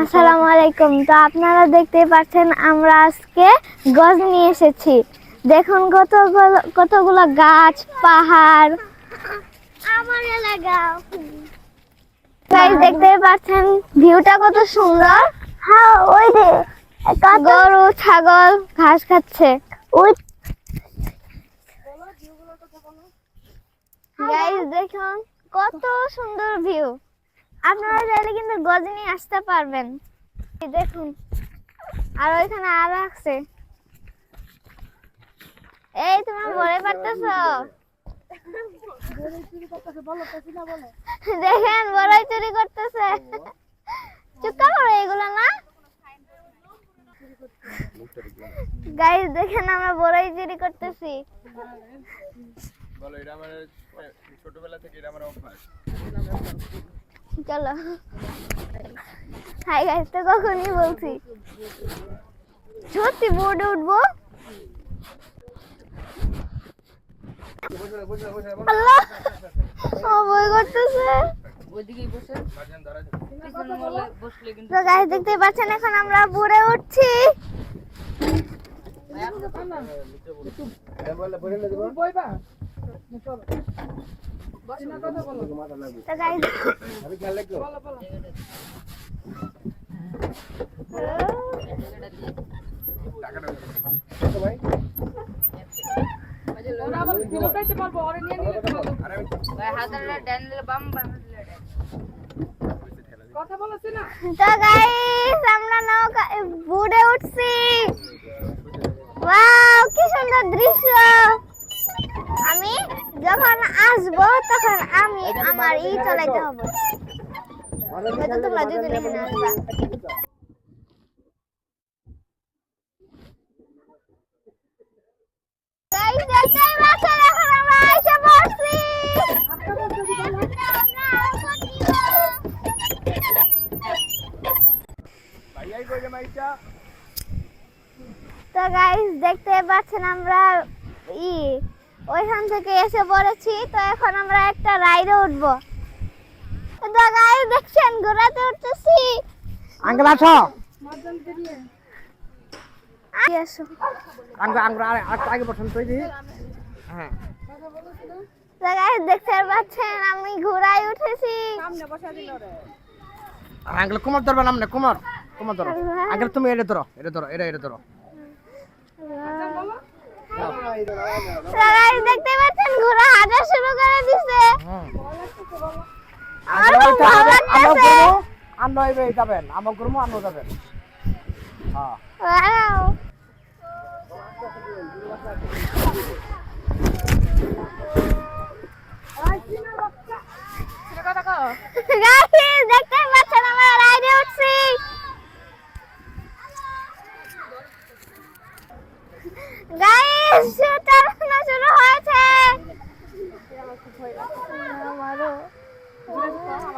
আসসালামু আলাইকুম। তো আপনারা দেখতে পাচ্ছেন আমরা আজকে গজ নিয়ে এসেছি। দেখুন কতগুলো কতগুলো গাছ পাহাড়। আমার এলাকা দেখতে পাচ্ছেন ভিউটা কত সুন্দর। হ্যাঁ ওই যে গরু ছাগল ঘাস খাচ্ছে। ওই গাইস দেখুন কত সুন্দর ভিউ। আপনারা চাইলে কিন্তু গজনি আসতে পারবেন। দেখুন, আর ওইখানে আর আছে। এই তুমি বলে পারতেছ? দেখেন, বড়ই চুরি করতেছে। চুপকা করো, এগুলো না? গাইস দেখেন আমরা বড়ই চুরি করতেছি। বলো, এটা আমার, ছোটবেলা থেকে এটা আমার অভ্যাস। চলো হাই গাইস তো কখনই বলছি সত্যি বোর্ডে উঠবো করতেছে তো গাইস দেখতে পাচ্ছেন এখন আমরা বোর্ডে উঠছি কথা বোর্ডে উঠছি ওয়াও কি সুন্দর দৃশ্য। আমি যখন আসব তখন আমি আমার ই চালাইতে হবে হয়তো তোমরা দুজন এখানে আসবা তো গাইস দেখতে পাচ্ছেন আমরা ই ওইখান থেকে এসে পড়েছি তো এখন আমরা একটা রাইডে উঠবো। গাইস দেখছেন ঘোড়াতে উঠতেছি। আঙ্কেল আসো। আঙ্কেল আঙ্কেল আর একটু আগে বসুন তুই হ্যাঁ। দেখতে পাচ্ছেন আমি ঘোড়ায় উঠেছি। আঙ্কেল কুমার ধরবে নাম না কুমার কুমার ধরো। আঙ্কেল তুমি এটা ধরো এটা ধরো এটা এটা ধরো। দেখতে পাচ্ছেন ঘোড়া হাঁটা শুরু করে দিছে। হুম আমার খুব ভালো লাগতেছে। আমরা যাবেন আমার গুরমু আমরা যাবেন। হ্যাঁ ওয়াও গাইস দেখতে পাচ্ছেন আমরা রাইডে উঠছি গাইস চালানো শুরু হয়েছে আমারও গাইস আমার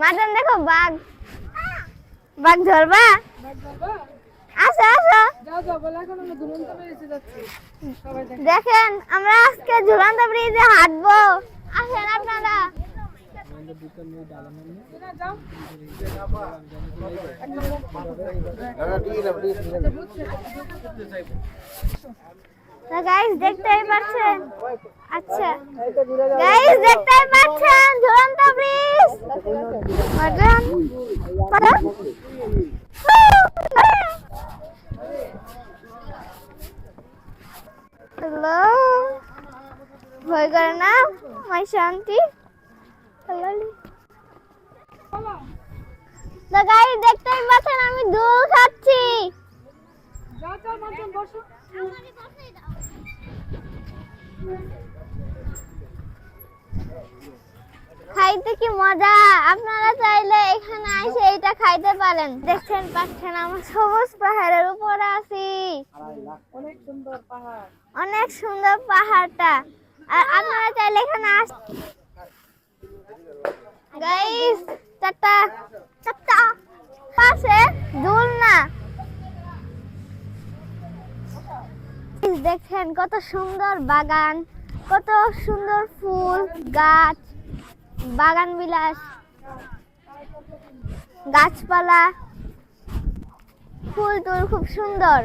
মাটন দেখো বাঘ। বাঘ ধরবা? আসো আসো। দেখেন, আমরা আজকে ঝুলন্ত ব্রিজে হাঁটবো। আসেন আপনারা। গাইস দেখতেই পাচ্ছেন? আচ্ছা। গাইস দেখতেই পাচ্ছেন? ঝুলন্ত ব্রিজ হ্যালো ভয় করে না মাই শান্তি? হ্যালো তো গাইস দেখতেই পাচ্ছেন আমি দুল খাচ্ছি। যাও যাও বসো। খাইতে কি মজা? আপনারা চাইলে এখানে এসে এটা খাইতে পারেন। দেখছেন, পাচ্ছেন, আমরা সবুজ পাহাড়ের উপরে আছি। অনেক সুন্দর অনেক সুন্দর পাহাড়টা। আর আপনারা চাইলে এখানে আস গাইস দেখছেন? কত সুন্দর বাগান, কত সুন্দর ফুল, গাছ, বাগান বিলাস, গাছপালা, ফুল টুল খুব সুন্দর।